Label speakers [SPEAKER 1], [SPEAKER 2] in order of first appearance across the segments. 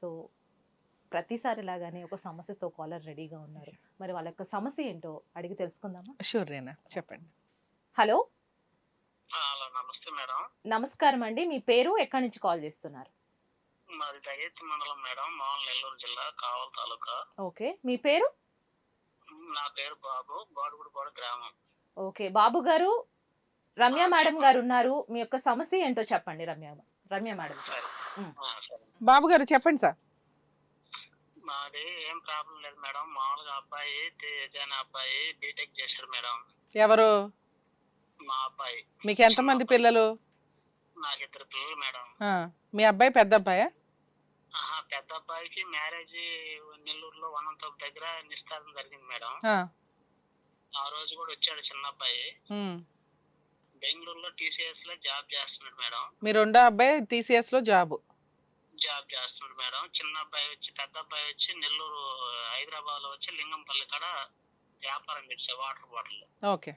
[SPEAKER 1] So ప్రతిసారి లాగానే ఒక సమస్యతో కాలర్ రెడీగా ఉన్నారు. మరి వాళ్ళ యొక్క సమస్య ఏంటో అడిగి తెలుసుకుందామా?
[SPEAKER 2] షూర్ రేనా చెప్పండి.
[SPEAKER 1] హలో.
[SPEAKER 3] హలో నమస్తే మేడం.
[SPEAKER 1] నమస్కారం అండి. మీ పేరు ఎక్కడి నుంచి కాల్ చేస్తున్నారు?
[SPEAKER 3] మాది మండలం మేడం మామూలు నెల్లూరు జిల్లా కావల్ తాలూకా.
[SPEAKER 1] ఓకే. మీ పేరు?
[SPEAKER 3] నా పేరు బాబు బాడుగుడిపాడు గ్రామం.
[SPEAKER 1] ఓకే. బాబు గారు రమ్య మేడం గారు ఉన్నారు. మీ యొక్క సమస్య ఏంటో చెప్పండి రమ్య రమ్య మేడం.
[SPEAKER 2] బాబు గారు చెప్పండి సార్.
[SPEAKER 3] మాది ఏం ప్రాబ్లం లేదు మేడం. మామూలుగా అబ్బాయి తేజ అనే అబ్బాయి బీటెక్ చేశాడు మేడం.
[SPEAKER 2] ఎవరు?
[SPEAKER 3] మా అబ్బాయి.
[SPEAKER 2] మీకు ఎంతమంది పిల్లలు?
[SPEAKER 3] నాకు ఇద్దరు పిల్లలు మేడం.
[SPEAKER 2] ఆ, మీ అబ్బాయి పెద్ద అబ్బాయా?
[SPEAKER 3] ఆహా పెద్ద అబ్బాయికి మ్యారేజ్ నెల్లూరులో వనంతోపు దగ్గర నిశ్చితార్థం జరిగింది మేడం.
[SPEAKER 2] ఆ,
[SPEAKER 3] ఆ రోజు కూడా వచ్చాడు చిన్న అబ్బాయి.
[SPEAKER 2] ఉమ్.
[SPEAKER 3] బెంగళూరులో టీసీఎస్లో జాబ్ చేస్తున్నాడు మేడం.
[SPEAKER 2] మీ రెండో అబ్బాయి టీసీఎస్లో జాబ్
[SPEAKER 3] జాబ్ చేస్తున్నాడు మేడం. చిన్న అబ్బాయి వచ్చి పెద్ద అబ్బాయి వచ్చి నెల్లూరు హైదరాబాద్లో వచ్చి లింగంపల్లి కాడ వ్యాపారం పెట్టే వాటర్ బాటిల్.
[SPEAKER 2] ఓకే.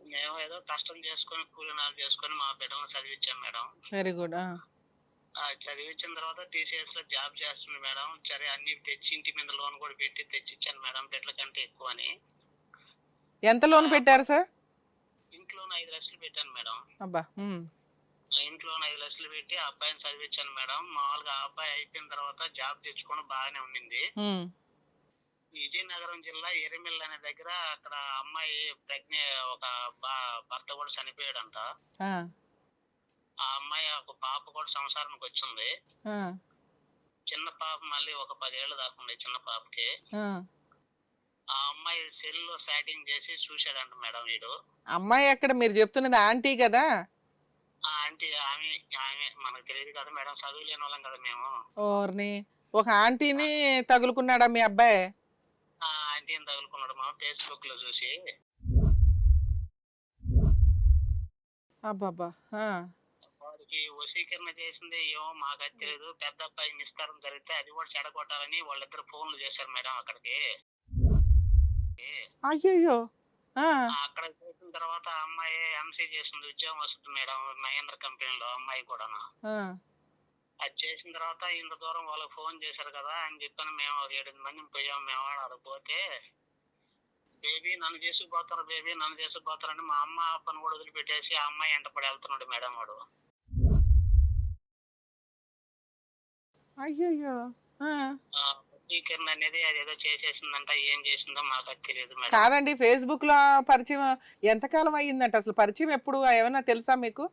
[SPEAKER 3] మేము ఏదో కష్టం చేసుకొని కూలీనాలు చేసుకొని మా బిడ్డలను చదివించాం మేడం.
[SPEAKER 2] Very good.
[SPEAKER 3] చదివించిన తర్వాత టీసీఎస్లో జాబ్ చేస్తున్నాడు మేడం. సరే అన్ని తెచ్చి ఇంటి మీద లోన్ కూడా పెట్టి తెచ్చిచ్చాను మేడం బిడ్డల కంటే ఎక్కువ అని.
[SPEAKER 2] ఎంత లోన్ పెట్టారు సార్?
[SPEAKER 3] ఇంట్లో ఐదు లక్షలు పెట్టాను మేడం.
[SPEAKER 2] అబ్బా
[SPEAKER 3] ఇంట్లో ఐదు లక్షలు పెట్టి ఆ అబ్బాయిని చదివించాను మేడం. మామూలుగా ఆ అబ్బాయి అయిపోయిన తర్వాత జాబ్ తెచ్చుకొని బాగానే ఉండింది. విజయనగరం జిల్లా ఎరిమిల్ అనే దగ్గర అక్కడ అమ్మాయి ప్రెగ్నె ఒక భర్త కూడా చనిపోయాడంట.
[SPEAKER 2] ఆ,
[SPEAKER 3] ఆ అమ్మాయి ఒక పాప కూడా సంసారానికి వచ్చింది. చిన్న పాప మళ్ళీ ఒక పదేళ్ళు దాకా ఉంది చిన్న పాపకి.
[SPEAKER 2] ఆ.
[SPEAKER 3] అమ్మాయి సెల్లో చాటింగ్ చేసి చూశాడంట మేడం వీడు.
[SPEAKER 2] అమ్మాయి ఎక్కడ మీరు చెప్తున్నది ఆంటీ కదా?
[SPEAKER 3] ఆంటీ ఆమె ఆమె మనకు తెలియదు కదా మేడం చదువు లేని వాళ్ళం కదా మేము.
[SPEAKER 2] ఓర్ని. ఒక ఆంటీని తగులుకున్నాడా మీ అబ్బాయి?
[SPEAKER 3] ఆ ఆంటీని తగులుకున్నాడు మా ఫేస్బుక్లో చూసి.
[SPEAKER 2] అబ్బాబ్బా ఆ,
[SPEAKER 3] వాడికి వశీకరణ చేసింది ఏమో మాకు అది తెలియదు. పెద్ద అబ్బాయి నిస్తారం జరిగితే అది కూడా చెడగొట్టాలని వాళ్ళిద్దరు ఫోన్లు చేశారు మేడం అక్కడికి.
[SPEAKER 2] అయ్యయ్యో.
[SPEAKER 3] అక్కడ చేసిన తర్వాత అమ్మాయి ఎంసీ చేసింది ఉద్యోగం వస్తుంది మేడం మహేంద్ర కంపెనీలో అమ్మాయి కూడా అది చేసిన తర్వాత ఇంత దూరం వాళ్ళకి ఫోన్ చేశారు కదా అని చెప్పని మేము ఒక ఏడు మంది పోయాం మేము ఆడ పోతే బేబీ నన్ను చేసుకుపోతారు బేబీ నన్ను చేసుకుపోతారని మా అమ్మ అప్పని కూడా వదిలిపెట్టేసి ఆ అమ్మాయి వెంట పడి వెళ్తున్నాడు మేడం వాడు.
[SPEAKER 2] అయ్యయ్యో.
[SPEAKER 3] వశీకరణ అనేది అది ఏదో చేసేసిందంట ఏం చేసిందో మాకు అది తెలియదు మేడం
[SPEAKER 2] కాదండి ఫేస్బుక్లో పరిచయం ఎంతకాలం అయ్యిందంట? అసలు పరిచయం ఎప్పుడు? ఏమన్నా తెలుసా మీకు?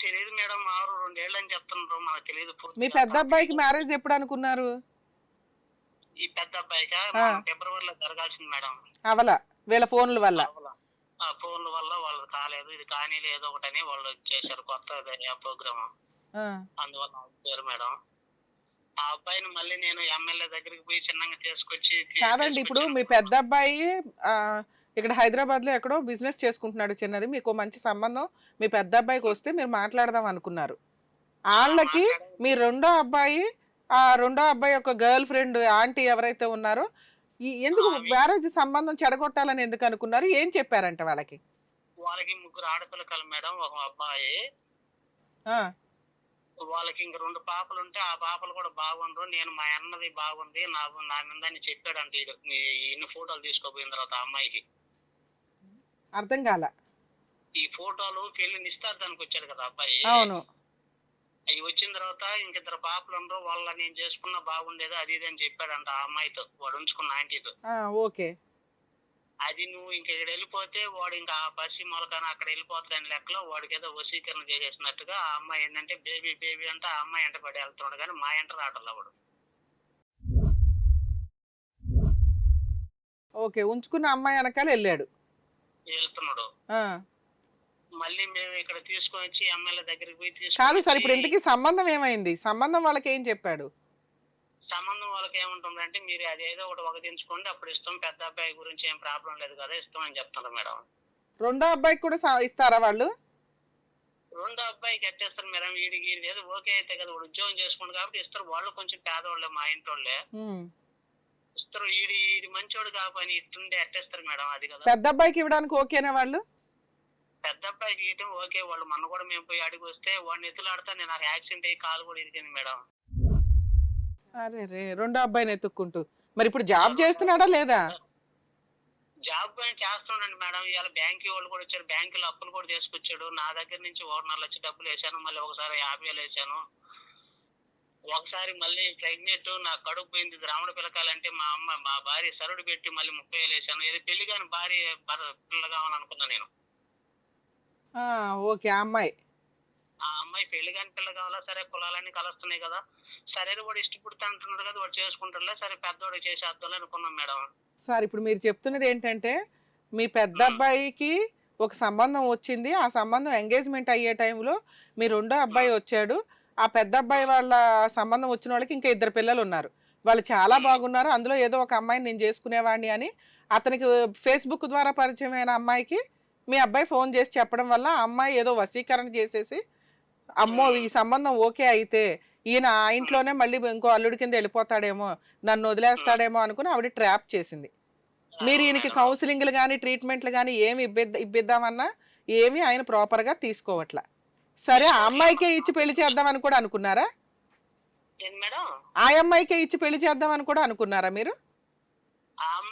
[SPEAKER 3] తెలియదు మేడం ఆరు రెండేళ్ళు అని చెప్తున్నారు మనకు తెలియదు
[SPEAKER 2] మీ పెద్ద అబ్బాయికి మ్యారేజ్ ఎప్పుడు అనుకున్నారు?
[SPEAKER 3] ఈ పెద్ద అబ్బాయికి?
[SPEAKER 2] ఆ.
[SPEAKER 3] ఫిబ్రవరిలో జరగాల్సింది మేడం.
[SPEAKER 2] అవల వీళ్ళ ఫోన్ల వల్ల.
[SPEAKER 3] ఆ ఫోన్ల వల్ల వాళ్ళు కాలేదు ఇది కానీ ఏదో ఒకటని వాళ్ళు చేశారు కొత్త ప్రోగ్రామ్.
[SPEAKER 2] ఆ,
[SPEAKER 3] అందువల్ల ఆగిపోయారు మేడం. ఆ అబ్బాయిని మళ్ళీ నేను ఎమ్మెల్యే దగ్గరికి పోయి చిన్నగా తీసుకొచ్చి
[SPEAKER 2] కాదండి ఇప్పుడు మీ పెద్ద అబ్బాయి ఇక్కడ హైదరాబాద్లో ఎక్కడో బిజినెస్ చేసుకుంటున్నాడు చిన్నది. మీకు మంచి సంబంధం. మీ పెద్ద అబ్బాయికి వస్తే మీరు మాట్లాడదాం అనుకున్నారు. వాళ్ళకి మీ రెండో అబ్బాయి ఆ రెండో అబ్బాయి యొక్క గర్ల్ ఫ్రెండ్ ఆంటీ ఎవరైతే ఉన్నారో ఎందుకు మ్యారేజ్ సంబంధం చెడగొట్టాలని ఎందుకు అనుకున్నారు? ఏం చెప్పారంట వాళ్ళకి?
[SPEAKER 3] వాళ్ళకి ముగ్గురు ఆడపిల్లకలు మేడం ఒక అబ్బాయి. వాళ్ళకి ఇంక రెండు పాపలు ఉంటే ఆ పాపలు కూడా బాగుండ్రు. నేను మా అన్నది బాగుంది. నా నా మీద అని చెప్పాడంట ఈడు. ఈ- ఇన్ని ఫోటోలు తీసుకోపోయిన తర్వాత ఆ అమ్మాయికి.
[SPEAKER 2] అర్థం కాల.
[SPEAKER 3] ఈ ఫోటోలు పెళ్ళి నిస్తార్థానికి వచ్చాడు కదా అబ్బాయి.
[SPEAKER 2] అవును.
[SPEAKER 3] అవి వచ్చిన తర్వాత ఇంక ఇద్దరు పాపలు ఉండరు. వాళ్ళ నేను చేసుకున్న బాగుండేది? అది ఇది అని చెప్పాడంట ఆ అమ్మాయితో. వాడు ఉంచుకున్న ఆంటీతో.
[SPEAKER 2] ఆ, ఓకే.
[SPEAKER 3] అది నువ్వు ఇంక ఇక్కడ వెళ్ళిపోతే వాడు ఇంకా ఆ పసి మొలకన అక్కడ వెళ్ళిపోతాడని లెక్కలో వాడికి ఏదో వశీకరణ చేసేసినట్టుగా ఆ అమ్మాయి ఏంటంటే బేబీ బేబీ అంటే ఆ అమ్మాయి ఎంట పడి వెళ్తున్నాడు కానీ మా ఎంట రావట్లే వాడు
[SPEAKER 2] ఓకే ఉంచుకున్న అమ్మాయి వెనకాల వెళ్ళాడు.
[SPEAKER 3] వెళ్తున్నాడు. మళ్ళీ మేము ఇక్కడ తీసుకొని వచ్చి ఎమ్మెల్యే దగ్గరికి పోయి
[SPEAKER 2] కాదు సార్ ఇప్పుడు ఇంతకీ సంబంధం ఏమైంది? సంబంధం వాళ్ళకి ఏం చెప్పాడు?
[SPEAKER 3] సంబంధం వాళ్ళకి ఏముంటుందంటే మీరు అదేదో ఒకటి ఒక దించుకోండి అప్పుడు ఇస్తాం. పెద్ద అబ్బాయి గురించి ఏం ప్రాబ్లం లేదు కదా ఇస్తాం అని చెప్తున్నారు మేడం.
[SPEAKER 2] రెండో అబ్బాయికి కూడా ఇస్తారా వాళ్ళు?
[SPEAKER 3] రెండో అబ్బాయికి ఎట్టేస్తారు మేడం వీడికి వీడికి ఏదో ఓకే అయితే కదా వాడు ఉద్యోగం చేసుకోండి కాబట్టి ఇస్తారు. వాళ్ళు కొంచెం పేదవాళ్ళే మా ఇంటోళ్ళే. ఇస్తారు. ఈడి ఈడి మంచోడు కాబట్టి ఇస్తుండే ఎట్టేస్తారు మేడం అది కదా.
[SPEAKER 2] పెద్ద అబ్బాయికి ఇవ్వడానికి ఓకేనా వాళ్ళు?
[SPEAKER 3] పెద్ద అబ్బాయికి ఇయటం ఓకే వాళ్ళు మొన్న కూడా మేము పోయి అడిగి వస్తే వాడిని ఎత్తులాడితే నేను నాకు యాక్సిడెంట్ అయ్యి కాలు కూడా ఇరిగింది మేడం.
[SPEAKER 2] అరే రే రెండో అబ్బాయిని ఎత్తుక్కుంటూ. మరి ఇప్పుడు జాబ్ చేస్తున్నాడా లేదా?
[SPEAKER 3] జాబ్ చేస్తున్నాడు మేడం. ఇవాళ బ్యాంక్ వాళ్ళు కూడా వచ్చారు. బ్యాంకులో అప్పులు కూడా తీసుకొచ్చాడు. నా దగ్గర నుంచి ఓనర్లు వచ్చి డబ్బులు వేసాను మళ్ళీ ఒకసారి యాభై వేలు వేసాను ఒకసారి మళ్ళీ ప్రెగ్నెంట్ నా కడుపు పోయింది. ద్రావణ పిల్లకాలంటే మా అమ్మ మా భార్య సరుడు పెట్టి మళ్ళీ ముప్పై వేలు వేసాను ఏదో పెళ్ళి కాని భార్య భర- పిల్ల కావాలనుకున్నా నేను.
[SPEAKER 2] ఆ, ఓకే. అమ్మాయి.
[SPEAKER 3] అమ్మాయి పెళ్ళి కాని పిల్ల కావాలా? సరే కులాలన్నీ కలుస్తున్నాయి కదా. సరే వాడు ఇష్టపడుతా అంటున్నాడు కదా వాడు చేసుకుంటాడులే. సరే పెద్దవాడు చేసేద్దాం అనుకున్నాం మేడం.
[SPEAKER 2] సార్ ఇప్పుడు మీరు చెప్తున్నది ఏంటంటే మీ పెద్ద అబ్బాయికి ఒక సంబంధం వచ్చింది. ఆ సంబంధం ఎంగేజ్మెంట్ అయ్యే టైంలో మీ రెండో అబ్బాయి వచ్చాడు. ఆ పెద్ద అబ్బాయి వాళ్ళ సంబంధం వచ్చిన వాళ్ళకి ఇంకా ఇద్దరు పిల్లలు ఉన్నారు. వాళ్ళు చాలా బాగున్నారు. అందులో ఏదో ఒక అమ్మాయిని నేను చేసుకునేవాడిని అని అతనికి ఫేస్బుక్ ద్వారా పరిచయం అయిన అమ్మాయికి మీ అబ్బాయి ఫోన్ చేసి చెప్పడం వల్ల ఆ అమ్మాయి ఏదో వశీకరణ చేసేసి అమ్మో ఈ సంబంధం ఓకే అయితే ఈయన ఆ ఇంట్లోనే మళ్ళీ ఇంకో అల్లుడి కింద వెళ్ళిపోతాడేమో నన్ను వదిలేస్తాడేమో అనుకుని ఆవిడ ట్రాప్ చేసింది. మీరు ఈయనకి. కౌన్సిలింగ్లు కానీ ట్రీట్మెంట్లు కానీ ఏమి ఇబ్బిద్ద ఇప్పిద్దామన్నా ఏమి ఆయన ప్రాపర్గా తీసుకోవట్లా. సరే ఆ అమ్మాయికే ఇచ్చి పెళ్ళి చేద్దామని కూడా అనుకున్నారా? ఆ అమ్మాయికే ఇచ్చి పెళ్ళి చేద్దామని కూడా అనుకున్నారా మీరు?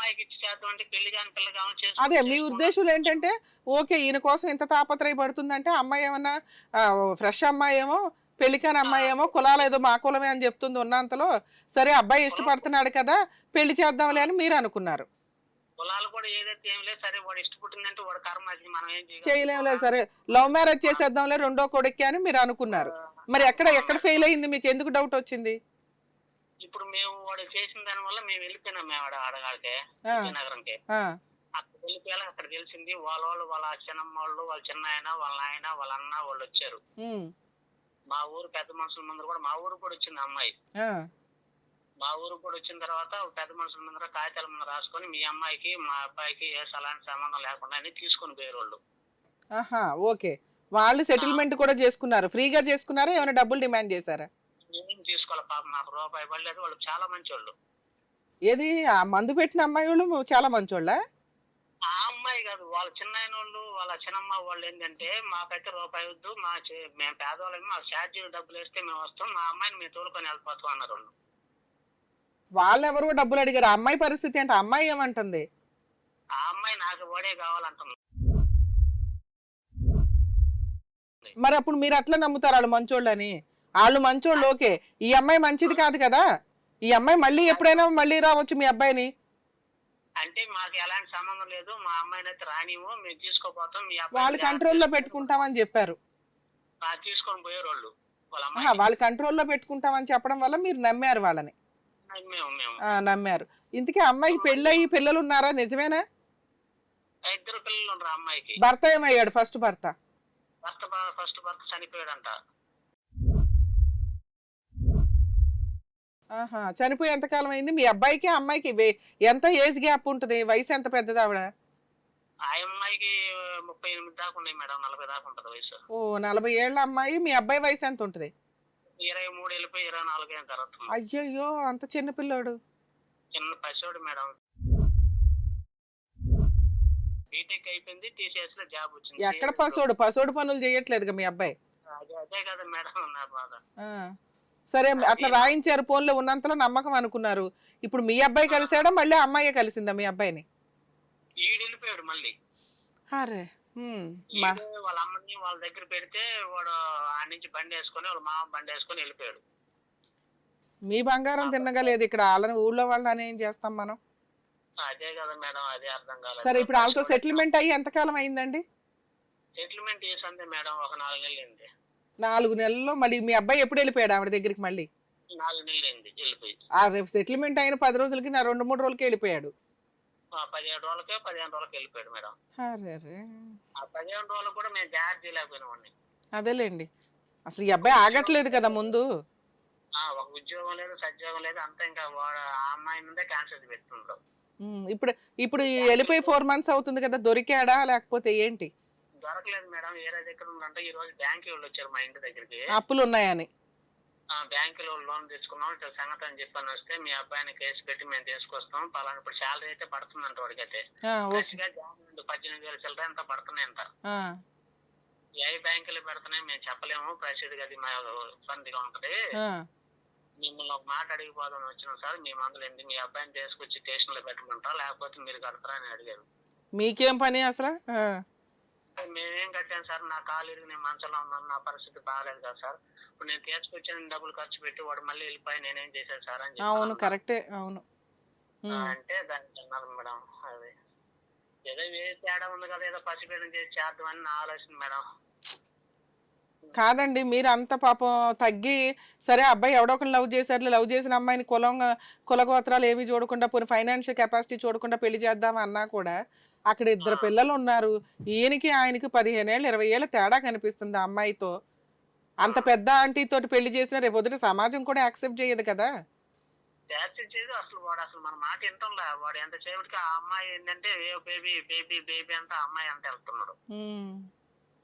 [SPEAKER 3] అమ్మాయికి ఇచ్చి చేద్దాం అంటే పెళ్ళి కాని పిల్ల కావాలి చేసుకుంటే
[SPEAKER 2] అదే మీ. ఉద్దేశం ఏంటంటే ఓకే ఈయన కోసం ఇంత తాపత్రయపడుతుందంటే అమ్మాయి ఏమన్నా ఫ్రెష్ అమ్మాయి ఏమో పెళ్ళికాని అమ్మాయి ఏమో కులాలు ఏదో మా కులమే అని చెప్తుంది ఉన్నంతలో సరే అబ్బాయి ఇష్టపడుతున్నాడు కదా పెళ్ళి చేద్దాంలే అని మీరు అనుకున్నారు.
[SPEAKER 3] కులాలు కూడా ఏదైతే ఏం లేదు సరే వాడు ఇష్టపడుతుందంటే వాడు కర్మ అది మనం ఏం చేయగలం?
[SPEAKER 2] చేయలేంలే సరే లవ్ మ్యారేజ్ చేసేద్దాంలే రెండో కొడుక్కి అని మీరు అనుకున్నారు. మరి ఎక్కడ ఎక్కడ ఫెయిల్ అయింది? మీకు ఎందుకు డౌట్ వచ్చింది?
[SPEAKER 3] ఇప్పుడు మేము వాడు చేసిన దాని వల్ల మేము వెళ్ళిపోయినాం మేము ఆడ ఆడగాడికి
[SPEAKER 2] ఆ,
[SPEAKER 3] నగరంకి
[SPEAKER 2] ఆ,
[SPEAKER 3] అక్కడ వెళ్ళిపోయాలి అక్కడ తెలిసింది వాళ్ళ వాళ్ళు వాళ్ళ చిన్నమ్మ వాళ్ళు వాళ్ళ చిన్న ఆయన వాళ్ళ నాయన వాళ్ళ అన్న వాళ్ళు వచ్చారు. మా ఊరు పెద్ద మనుషుల ముందు కూడా మా ఊరు కూడా వచ్చింది అమ్మాయి. మా ఊరు కూడా వచ్చిన తర్వాత పెద్ద మనుషుల ముందర కాగితాల ముందర రాసుకొని మీ అమ్మాయికి మా అబ్బాయికి ఏ అలాంటి సంబంధం లేకుండా అని తీసుకొని పోయారు వాళ్ళు
[SPEAKER 2] ఓకే. వాళ్ళు సెటిల్మెంట్ కూడా చేసుకున్నారు. ఫ్రీగా చేసుకున్నారా? ఏమైనా డబ్బులు డిమాండ్ చేశారా?
[SPEAKER 3] పాప నాకు రూపాయి పడలేదు వాళ్ళు చాలా మంచి వాళ్ళు
[SPEAKER 2] ఏది? ఆ మందు పెట్టిన అమ్మాయి వాళ్ళు చాలా మంచోళ్ళ?
[SPEAKER 3] ఆ అమ్మాయి కాదు. వాళ్ళ చిన్న వాళ్ళు వాళ్ళ చిన్నమ్మ వాళ్ళు ఏంటంటే మాకైతే రూపాయి వద్దు మా చే- మేము పేదవాళ్ళం మాకు ఛార్జీలు డబ్బులు వేస్తే మేము వస్తాం మా అమ్మాయిని మేము తోలుకొని వెళ్ళిపోతాం అన్నారు వాళ్ళు.
[SPEAKER 2] ఎవరు డబ్బులు అడిగారు. ఆ అమ్మాయి పరిస్థితి అంటే ఆ అమ్మాయి ఏమంటుంది?
[SPEAKER 3] ఆ అమ్మాయి నాకు ఓడే కావాలంటుంది.
[SPEAKER 2] మరి అప్పుడు మీరు అట్లా నమ్ముతారు వాళ్ళు మంచోళ్ళని? వాళ్ళు మంచోళ్ళు ఓకే. ఈ అమ్మాయి మంచిది కాదు కదా? ఈ అమ్మాయి మళ్ళీ ఎప్పుడైనా మళ్ళీ రావచ్చు మీ అబ్బాయిని?
[SPEAKER 3] అంటే మాకు ఎలాంటి సంబంధం లేదు. మా అమ్మాయిని అయితే రానివ్వు. మేము తీసుకోపోతాం. మీ
[SPEAKER 2] వాళ్ళ కంట్రోల్లో పెట్టుకుంటామని చెప్పారు.
[SPEAKER 3] తీసుకొని పోయారు వాళ్ళు వాళ్ళ అమ్మాయి
[SPEAKER 2] కంట్రోల్లో పెట్టుకుంటామని చెప్పడం వల్ల మీరు నమ్మారు వాళ్ళని. నమ్మారు. ఇంతకీ అమ్మాయికి పెళ్ళయి పిల్లలు ఉన్నారా నిజమేనా
[SPEAKER 3] ఇద్దరు పిల్లలు అమ్మాయికి?
[SPEAKER 2] భర్త ఏమయ్యాడు? ఫస్ట్ భర్త?
[SPEAKER 3] భర్త ఫస్ట్ భర్త చనిపోయాడంట.
[SPEAKER 2] చనిపోయి ఎంతకాలం అయింది? మీ అబ్బాయికి అమ్మాయికి ఎంత ఏజ్ గ్యాప్ ఉంటుంది? వయసు ఎంత పెద్దది ఆవిడ?
[SPEAKER 3] ఆ అమ్మాయికి ముప్పై ఎనిమిది దాకా ఉన్నాయి మేడం నలభై దాకా ఉంటది వయసు.
[SPEAKER 2] ఓ నలభై ఏళ్ళ అమ్మాయి మీ అబ్బాయి వయసు ఎంత ఉంటుంది?
[SPEAKER 3] ఇరవై మూడు వెళ్ళిపోయి ఇరవై నాలుగు అయిన తర్వాత.
[SPEAKER 2] అయ్యయ్యో అంత చిన్న పిల్లోడు.
[SPEAKER 3] చిన్న పసివాడు మేడం. బీటెక్ అయిపోయింది టీసీఎస్లో జాబ్ వచ్చింది.
[SPEAKER 2] ఎక్కడ పసోడు పసోడు పనులు చేయట్లేదుగా మీ అబ్బాయి?
[SPEAKER 3] అదే కదా మేడం నా బాధ.
[SPEAKER 2] సరే అట్లా రాయించారు ఫోన్లో ఉన్నంతలో నమ్మకం అనుకున్నారు. ఇప్పుడు మీ అబ్బాయి కలిసాడా మళ్ళీ అమ్మాయి కలిసిందా మీ అబ్బాయిని?
[SPEAKER 3] ఈడు వెళ్ళిపోయాడు మళ్ళీ.
[SPEAKER 2] అరే
[SPEAKER 3] వాళ్ళ అమ్మని వాళ్ళ దగ్గర పెడితే వాడు ఆ నుంచి బండి వేసుకొని వాళ్ళ మామ బండి వేసుకొని వెళ్ళిపోయాడు.
[SPEAKER 2] మీ బంగారం తిన్నగా లేదు ఇక్కడ వాళ్ళని ఊళ్ళో వాళ్ళని ఏం చేస్తాం మనం.
[SPEAKER 3] అదే కదా మేడం అదే అర్థం కాలేదు.
[SPEAKER 2] సరే ఇప్పుడు వాళ్ళతో సెటిల్మెంట్ అయ్యి ఎంతకాలం అయిందండి?
[SPEAKER 3] సెటిల్మెంట్ చేసింది మేడం ఒక నాలుగు నెలలు
[SPEAKER 2] నాలుగు నెలల్లో మళ్ళీ మీ అబ్బాయి ఎప్పుడు వెళ్ళిపోయాడు ఆవిడ దగ్గరికి మళ్ళీ?
[SPEAKER 3] నాలుగు నెలలు అయింది వెళ్ళిపోయి.
[SPEAKER 2] ఆ రేపు సెటిల్మెంట్ అయిన పది రోజులకి నా రెండు మూడు రోజులకి వెళ్ళిపోయాడు.
[SPEAKER 3] ఆ పదిహేడు రోజులకే పదిహేను రోజులకి వెళ్ళిపోయాడు మేడం.
[SPEAKER 2] అరే రే.
[SPEAKER 3] ఆ పదిహేను రోజులు కూడా మేము జాగ్రత్త చేయలేకపోయినామండి.
[SPEAKER 2] అదేలేండి. అసలు ఈ అబ్బాయి ఆగట్లేదు కదా ముందు.
[SPEAKER 3] ఆ, ఒక ఉద్యోగం లేదు సద్యోగం లేదు అంతా ఇంకా వాడు ఆ అమ్మాయి ముందే క్యాన్సర్ పెట్టుకుంటాం
[SPEAKER 2] ఉమ్, ఇప్పుడు ఇప్పుడు ఈ వెళ్ళిపోయి ఫోర్ మంత్స్ అవుతుంది కదా దొరికాడా లేకపోతే ఏంటి?
[SPEAKER 3] దొరకలేదు మేడం. ఏరే దగ్గర ఉందంటే ఈ రోజు బ్యాంక్ వాళ్ళు వచ్చారు మా ఇంటి దగ్గరికి.
[SPEAKER 2] అప్పులు ఉన్నాయని.
[SPEAKER 3] ఆ బ్యాంకులో లోన్ తీసుకున్నాం. ఇట్లా సంగతి అని చెప్పని వస్తే మీ అబ్బాయిని కేసు పెట్టి మేము తీసుకొస్తాం. పలానా ఇప్పుడు శాలరీ అయితే పడుతుందంట వాడికైతే. పద్దెనిమిది వేల చిల్లర ఎంత పడుతున్నాయంట.
[SPEAKER 2] ఆ,
[SPEAKER 3] ఏ బ్యాంకులు పెడుతున్నాయి మేము చెప్పలేము. పరిస్థితి అది మా ఇబ్బందిగా ఉంటది. మిమ్మల్ని ఒక మాట అడిగిపోదాం వచ్చినాం సార్. మీ మందులు ఎందుకు మీ అబ్బాయిని తీసుకొచ్చి స్టేషన్లో పెట్టమంటారా? లేకపోతే మీరు కడతారా అని అడిగారు.
[SPEAKER 2] మీకేం పని అసలు?
[SPEAKER 3] మేమేం కట్టాను సార్? నా కాలు ఇరిగి నేను మంచంలో ఉన్నాను నా పరిస్థితి బాగాలేదు కదా సార్. ఇప్పుడు నేను తీసుకొచ్చిన డబ్బులు ఖర్చు పెట్టి వాడు మళ్ళీ వెళ్ళిపోయి నేనేం చేశాను సార్ అని
[SPEAKER 2] అవును. కరెక్టే అవును.
[SPEAKER 3] అంటే దానికి అన్నారు మేడం అది. ఏదో ఏ తేడా ఉంది కదా ఏదో పసిపేదం చేసి చేద్దామని నా ఆలోచన మేడం.
[SPEAKER 2] కాదండి మీరు అంత పాపం తగ్గి సరే అబ్బాయి ఎవడో ఒకరు లవ్ చేశారు లవ్ చేసిన అమ్మాయిని కులం కులగోత్రాలు ఏవి చూడకుండా పోనీ ఫైనాన్షియల్ కెపాసిటీ చూడకుండా పెళ్ళి చేద్దాం అన్నా కూడా అక్కడ ఇద్దరు. పిల్లలు ఉన్నారు ఈయనకి ఆయనకి పదిహేను ఏళ్ళు ఇరవై ఏళ్ళ తేడా కనిపిస్తుంది ఆ అమ్మాయితో. అంత పెద్ద ఆంటీ తోటి పెళ్ళి చేసిన రేపు పొద్దుట సమాజం కూడా యాక్సెప్ట్ చేయదు కదా.
[SPEAKER 3] జాస్తి చేసి అసలు వాడు అసలు మన మాట వింటంలే. వాడు ఎంత సేపటికి ఆ అమ్మాయి ఏంటంటే ఏ బేబీ బేబీ బేబీ అంతా అమ్మాయి అంత వెళ్తున్నాడు.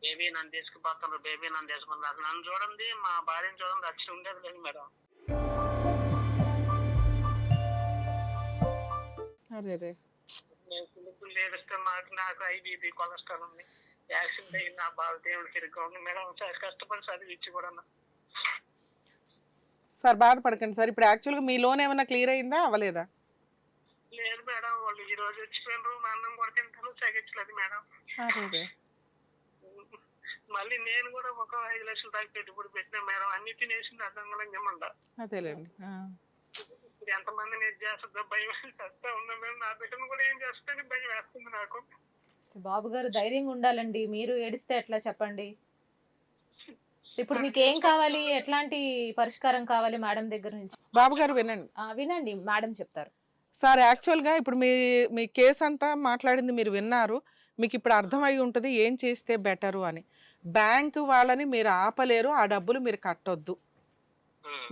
[SPEAKER 3] బేబీ నన్ను తీసుకుపోతున్నారు బేబీ నన్ను తీసుకున్నారు నన్ను చూడండి మా భార్యను చూడండి వచ్చి ఉండేది లేదు మేడం.
[SPEAKER 2] అరే రే
[SPEAKER 3] నేను పులుపులు లేపిస్తే మాకు నాకు ఐబీపీ కొలెస్ట్రాల్ ఉంది. యాక్సిడెంట్ అయింది నా బాధ దేవుడు తిరిగి ఉంది మేడం చాలా కష్టపడి చదివించి కూడా
[SPEAKER 2] సార్ బాధపడకండి సార్. ఇప్పుడు యాక్చువల్గా మీ లోన్ ఏమైనా క్లియర్ అయిందా? అవ్వలేదా?
[SPEAKER 3] లేదు మేడం వాళ్ళు ఈ రోజు వచ్చిపోయినారు. మా అన్నం కూడా తింటాను సగించలేదు మేడం మళ్ళీ నేను కూడా ఒక ఐదు లక్షలు దాకా పెట్టుబడి పెట్టినా మేడం. అన్ని తినేసింది అర్థం కూడా నిమ్మండ
[SPEAKER 2] అదేలేండి.
[SPEAKER 3] ఇప్పుడు ఎంతమంది నేను చేస్తుందో భయం చేస్తా ఉన్నా మేడం. నా బిడ్డను కూడా ఏం చేస్తానని భయం వేస్తుంది నాకు.
[SPEAKER 1] బాబు గారు ధైర్యంగా ఉండాలండి. మీరు ఏడిస్తే ఎట్లా చెప్పండి? ఇప్పుడు మీకు ఏం కావాలి? ఎట్లాంటి పరిష్కారం కావాలి మేడం దగ్గర నుంచి?
[SPEAKER 2] బాబు గారు వినండి.
[SPEAKER 1] ఆ, వినండి. మేడం చెప్తారు.
[SPEAKER 2] సార్ యాక్చువల్గా ఇప్పుడు మీ మీ కేసు అంతా మాట్లాడింది మీరు విన్నారు. మీకు ఇప్పుడు అర్థమై ఉంటుంది ఏం చేస్తే బెటరు అని. బ్యాంకు వాళ్ళని మీరు ఆపలేరు. ఆ డబ్బులు మీరు కట్టొద్దు.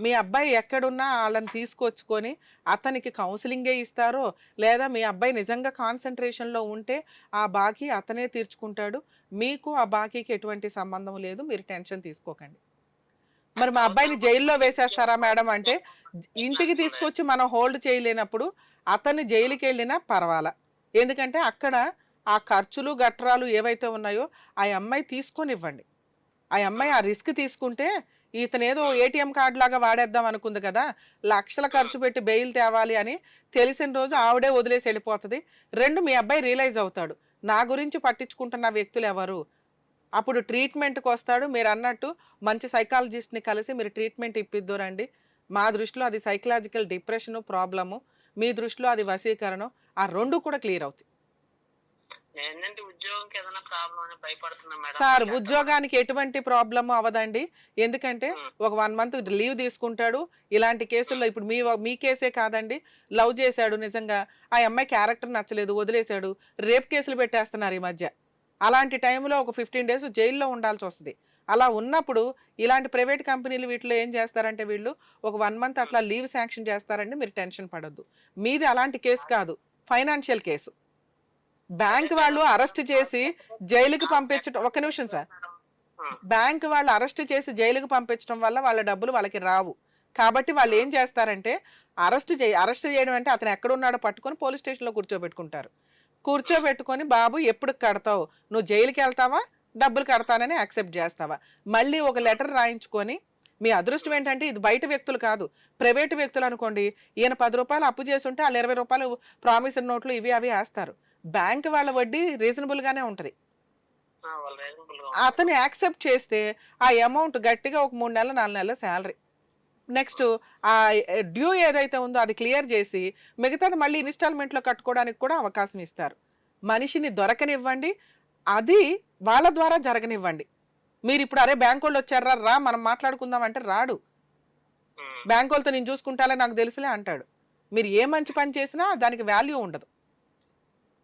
[SPEAKER 2] మీ అబ్బాయి ఎక్కడున్నా వాళ్ళని తీసుకొచ్చుకొని అతనికి కౌన్సిలింగే ఇస్తారో లేదా మీ అబ్బాయి నిజంగా కాన్సన్ట్రేషన్లో ఉంటే ఆ బాకీ అతనే తీర్చుకుంటాడు. మీకు ఆ బాకీకి ఎటువంటి సంబంధం లేదు మీరు టెన్షన్ తీసుకోకండి. మరి మా అబ్బాయిని జైల్లో వేసేస్తారా మేడం అంటే ఇంటికి తీసుకొచ్చి మనం హోల్డ్ చేయలేనప్పుడు అతన్ని జైలుకి వెళ్ళినా పర్వాలా. ఎందుకంటే అక్కడ ఆ ఖర్చులు గట్రాలు ఏవైతే ఉన్నాయో ఆ అమ్మాయి తీసుకొని ఇవ్వండి ఆ అమ్మాయి ఆ రిస్క్ తీసుకుంటే ఇతనేదో ఏటీఎం కార్డు లాగా వాడేద్దాం అనుకుంది కదా లక్షల ఖర్చు పెట్టి బెయిల్ తేవాలి అని తెలిసిన రోజు ఆవిడే వదిలేసి వెళ్ళిపోతుంది. రెండు మీ అబ్బాయి రియలైజ్ అవుతాడు. నా గురించి పట్టించుకుంటున్న వ్యక్తులు ఎవరు? అప్పుడు ట్రీట్మెంట్కి వస్తాడు. మీరు అన్నట్టు మంచి సైకాలజిస్ట్ని కలిసి మీరు ట్రీట్మెంట్ ఇప్పిద్దురండి మా దృష్టిలో అది సైకలాజికల్ డిప్రెషను ప్రాబ్లము. మీ దృష్టిలో అది వశీకరణం. ఆ రెండు కూడా క్లియర్ అవుతాయి.
[SPEAKER 3] ఏంటంటే ఉద్యోగంకి ఏదైనా ప్రాబ్లం అని భయపడుతున్నా మేడం.
[SPEAKER 2] సార్
[SPEAKER 3] నాకు
[SPEAKER 2] ఉద్యోగానికి ఎటువంటి ప్రాబ్లమ్ అవ్వదండి ఎందుకంటే
[SPEAKER 3] ఉమ్.
[SPEAKER 2] ఒక వన్ మంత్ లీవ్ తీసుకుంటాడు. ఇలాంటి కేసుల్లో ఇప్పుడు మీ మీ కేసే కాదండి. లవ్ చేశాడు నిజంగా. ఆ అమ్మాయి క్యారెక్టర్ నచ్చలేదు వదిలేశాడు. రేప్ కేసులు పెట్టేస్తున్నారు ఈ మధ్య. అలాంటి టైంలో ఒక ఫిఫ్టీన్ డేస్ జైల్లో ఉండాల్సి వస్తుంది. అలా ఉన్నప్పుడు ఇలాంటి ప్రైవేట్ కంపెనీలు వీటిలో ఏం చేస్తారంటే వీళ్ళు ఒక వన్ మంత్ అట్లా లీవ్ శాంక్షన్ చేస్తారండి. మీరు టెన్షన్ పడొద్దు. మీది అలాంటి కేసు కాదు. ఫైనాన్షియల్ కేసు బ్యాంక్ వాళ్ళు అరెస్ట్ చేసి జైలుకి పంపించడం ఒక నిమిషం సార్. బ్యాంక్ వాళ్ళు అరెస్ట్ చేసి జైలుకు పంపించడం వల్ల వాళ్ళ డబ్బులు వాళ్ళకి రావు. కాబట్టి వాళ్ళు ఏం చేస్తారంటే అరెస్ట్ చేయ అరెస్ట్ చేయడం అంటే అతను ఎక్కడున్నాడో పట్టుకొని పోలీస్ స్టేషన్లో కూర్చోబెట్టుకుంటారు. కూర్చోబెట్టుకొని బాబు ఎప్పుడు కడతావు? నువ్వు జైలుకి వెళ్తావా? డబ్బులు కడతానని యాక్సెప్ట్ చేస్తావా? మళ్ళీ ఒక లెటర్ రాయించుకొని మీ అదృష్టం ఏంటంటే ఇది బయట వ్యక్తులు కాదు. ప్రైవేటు వ్యక్తులు అనుకోండి ఈయన పది రూపాయలు అప్పు చేస్తుంటే వాళ్ళు ఇరవై రూపాయలు ప్రామిసర్ నోట్లు ఇవి అవి వేస్తారు. బ్యాంక్ వాళ్ళ వడ్డీ రీజనబుల్ గానే ఉంటది. అతను యాక్సెప్ట్ చేస్తే ఆ అమౌంట్ గట్టిగా ఒక మూడు నెలలు నాలుగు నెలల శాలరీ నెక్స్ట్ ఆ డ్యూ ఏదైతే ఉందో అది క్లియర్ చేసి మిగతాది మళ్ళీ ఇన్స్టాల్మెంట్లో కట్టుకోవడానికి కూడా అవకాశం ఇస్తారు. మనిషిని దొరకనివ్వండి అది వాళ్ళ ద్వారా జరగనివ్వండి. మీరు ఇప్పుడు అరే బ్యాంక్ వాళ్ళు వచ్చారా రా మనం మాట్లాడుకుందాం అంటే రాడు. బ్యాంక్ వాళ్ళతో నేను చూసుకుంటాలే నాకు తెలుసులే అంటాడు. మీరు ఏ మంచి పని చేసినా దానికి వాల్యూ ఉండదు.